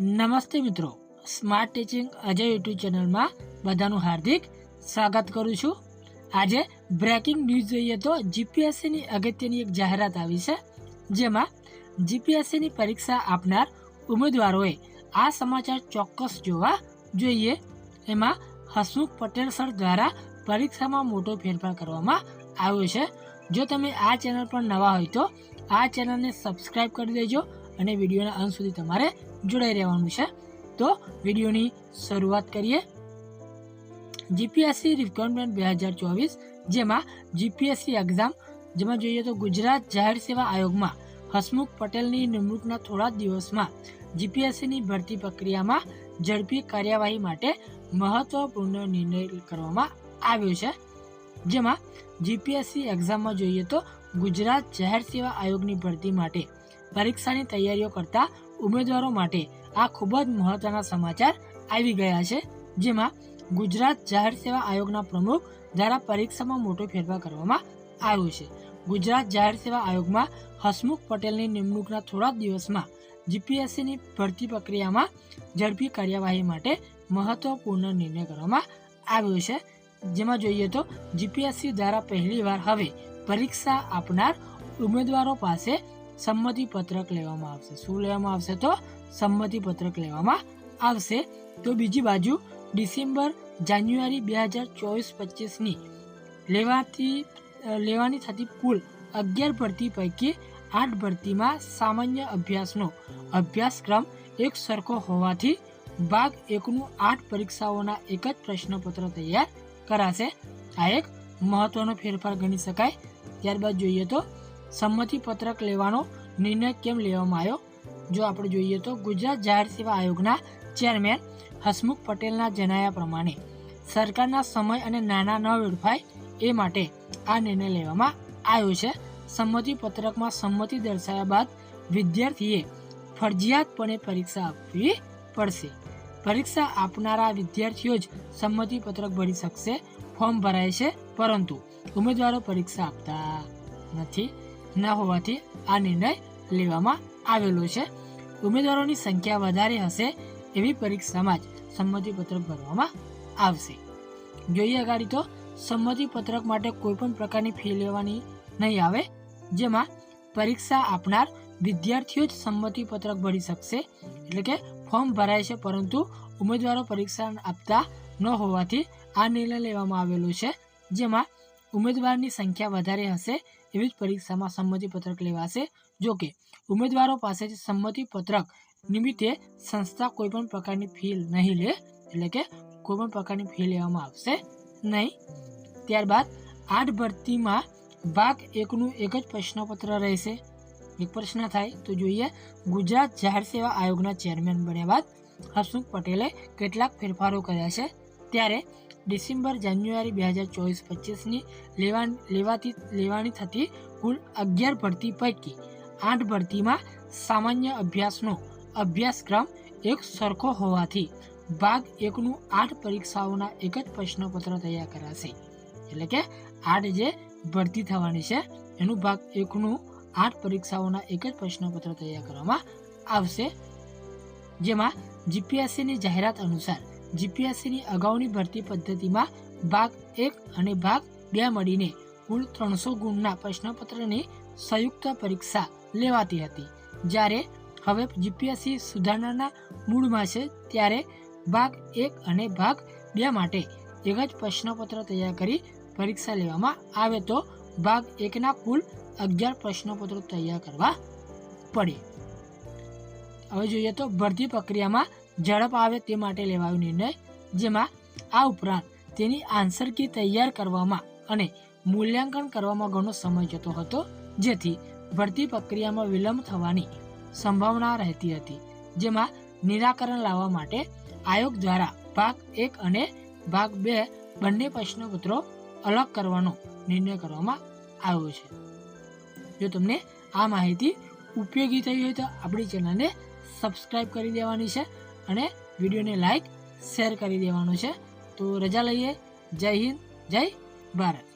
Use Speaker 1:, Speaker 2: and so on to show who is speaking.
Speaker 1: નમસ્તે મિત્રો. Smart teaching Ajay YouTube ચેનલમાં બધાનું હાર્દિક સ્વાગત કરું છું. આજે બ્રેકિંગ ન્યૂઝ જોઈએ તો જીપીએસસીની અગત્યની એક જાહેરાત આવી છે, જેમાં જીપીએસસીની પરીક્ષા આપનાર ઉમેદવારોએ આ સમાચાર ચોક્કસ જોવા જોઈએ. એમાં હસમુખ પટેલ સર દ્વારા પરીક્ષામાં મોટો ફેરફાર કરવામાં આવ્યો છે. જો તમે આ ચેનલ પર નવા હોય તો આ ચેનલને સબસ્ક્રાઈબ કરી દેજો. અને વિડીયોના અંત સુધી તમારે જોડાઈ રહેવાનું છે. તો વિડીયોની શરૂઆત કરીએ. જીપીએસસી રિક્વાયરમેન્ટ બે હજાર ચોવીસ, જેમાં જીપીએસસી એક્ઝામ જેમાં જોઈએ તો ગુજરાત જાહેર સેવા આયોગમાં હસમુખ પટેલની નિમણૂકના થોડા દિવસમાં જીપીએસસીની ભરતી પ્રક્રિયામાં ઝડપી કાર્યવાહી માટે મહત્વપૂર્ણ નિર્ણય કરવામાં આવ્યો છે. જેમાં જીપીએસસી એક્ઝામમાં જોઈએ તો ગુજરાત જાહેર સેવા આયોગની ભરતી માટે પરીક્ષાની તૈયારીઓ કરતા ઉમેદવારો માટે આ ખૂબ જ મહત્વના સમાચાર આવી ગયા છે, જેમાં ગુજરાત જાહેર સેવા આયોગના પ્રમુખ દ્વારા પરીક્ષામાં મોટો ફેરફાર કરવામાં આવ્યો છે. ગુજરાત જાહેર સેવા આયોગમાં હસમુખ પટેલની નિમણૂકના થોડા દિવસમાં જીપીએસસીની ભરતી પ્રક્રિયામાં ઝડપી કાર્યવાહી માટે મહત્વપૂર્ણ નિર્ણય કરવામાં આવ્યો છે. જેમાં જોઈએ તો જીપીએસસી દ્વારા પહેલીવાર હવે પરીક્ષા આપનાર ઉમેદવારો પાસે સંમતિ પત્રક લેવામાં આવશે. શું લેવામાં આવશે તો સંમતિ પત્રક લેવામાં આવશે. તો બીજી બાજુ ડિસેમ્બર, જાન્યુઆરી બે હજાર ચોવીસ પચીસની લેવાથી લેવાની થતી કુલ અગિયાર ભરતી પૈકી આઠ ભરતીમાં સામાન્ય અભ્યાસનો અભ્યાસક્રમ એક સરખો હોવાથી ભાગ એકનું આઠ પરીક્ષાઓના એક જ પ્રશ્નપત્ર તૈયાર કરાશે. આ એક મહત્વનો ફેરફાર ગણી શકાય. ત્યારબાદ જોઈએ તો સંમતિ પત્રક લેવાનો નિર્ણય કેમ લેવામાં આવ્યો? જો આપણે જોઈએ તો ગુજરાત જાહેર સેવા આયોગના ચેરમેન હસમુખ પટેલના જણાવ્યા પ્રમાણે, સરકારના સમય અને નાના ન વેડફાય એ માટે આ નિર્ણય લેવામાં આવ્યો છે. સંમતિ પત્રકમાં સંમતિ દર્શાવ્યા બાદ વિદ્યાર્થીએ ફરજિયાતપણે પરીક્ષા આપવી પડશે. પરીક્ષા આપનારા વિદ્યાર્થીઓ જ સંમતિ પત્રક ભરી શકશે, ફોર્મ ભરાય છે, પરંતુ ઉમેદવારો પરીક્ષા આપતા નથી. ન હોવાથી આ નિર્ણય લેવામાં આવેલો છે. ઉમેદવારોની સંખ્યા વધારે હશે એવી પરીક્ષામાં જ સંમતિપત્રક ભરવામાં આવશે. જોઈએ અગાડી તો સંમતિપત્રક માટે કોઈપણ પ્રકારની ફી લેવાની નહીં આવે, જેમાં પરીક્ષા આપનાર વિદ્યાર્થીઓ જ સંમતિપત્રક ભરી શકશે, એટલે કે ફોર્મ ભરાય છે, પરંતુ ઉમેદવારો પરીક્ષા આપતા ન હોવાથી આ નિર્ણય લેવામાં આવેલો છે, જેમાં ઉમેદવારની સંખ્યા વધારે હશે એવી જ પરીક્ષામાં સંમતિપત્રક લેવાશે. જો કે, ઉમેદવારો પાસેથી સંમતિપત્રક નિમિત્તે સંસ્થા કોઈપણ પ્રકારની ફી નહીં લે, એટલે કે કોઈપણ પ્રકારની ફી લેવામાં આવશે નહીં. ત્યારબાદ આઠ ભરતીમાં ભાગ એકનું એક જ પ્રશ્નપત્ર રહેશે. એક પ્રશ્ન થાય તો જોઈએ, ગુજરાત જાહેર સેવા આયોગના ચેરમેન બન્યા બાદ હર્ષુખ પટેલે કેટલાક ફેરફારો કર્યા છે. ત્યારે ડિસેમ્બર, જાન્યુઆરી બે હજાર ચોવીસ પચીસની લેવા લેવાથી લેવાની થતી કુલ અગિયાર ભરતી પૈકી આઠ ભરતીમાં સામાન્ય અભ્યાસનો અભ્યાસક્રમ એક સરખો હોવાથી ભાગ એકનું આઠ પરીક્ષાઓના એક જ પ્રશ્નપત્ર તૈયાર કરાશે. એટલે કે આઠ જે ભરતી થવાની છે, એનું ભાગ એકનું આઠ પરીક્ષાઓના એક જ પ્રશ્નપત્ર તૈયાર કરવામાં આવશે. જેમાં જીપીએસસીની જાહેરાત અનુસાર જીપીએસસીની અગાઉની ભરતી પદ્ધતિમાં ભાગ એક અને ભાગ બે મળીને કુલ ત્રણસો ગુણના પ્રશ્નપત્રની સંયુક્ત પરીક્ષા લેવાતી હતી. જ્યારે હવે જીપીએસસી સુધારણાના મૂળમાં છે, ત્યારે ભાગ એક અને ભાગ બે માટે એક જ પ્રશ્નપત્ર તૈયાર કરી પરીક્ષા લેવામાં આવે તો ભાગ એકના કુલ અગિયાર પ્રશ્નપત્રો તૈયાર કરવા પડે. હવે જોઈએ તો ભરતી પ્રક્રિયામાં ઝડપ આવે તે માટે લેવાયો નિર્ણય, જેમાં આ ઉપરાંત તેની આન્સર કી તૈયાર કરવામાં અને મૂલ્યાંકન કરવામાં ઘણો સમય જતો હતો, જેથી ભરતી પ્રક્રિયામાં વિલંબ થવાની સંભાવના રહેતી હતી, જેમાં નિરાકરણ લાવવા માટે આયોગ દ્વારા ભાગ એક અને ભાગ બે બંને પ્રશ્નપત્રો અલગ કરવાનો નિર્ણય કરવામાં આવ્યો છે. જો તમને આ માહિતી ઉપયોગી થઈ હોય તો આપણી ચેનલને સબસ્ક્રાઈબ કરી દેવાની છે અને વિડીયોને લાઈક શેર કરી દેવાનું છે. તો રજા લઈએ. જય હિન્દ જય ભારત.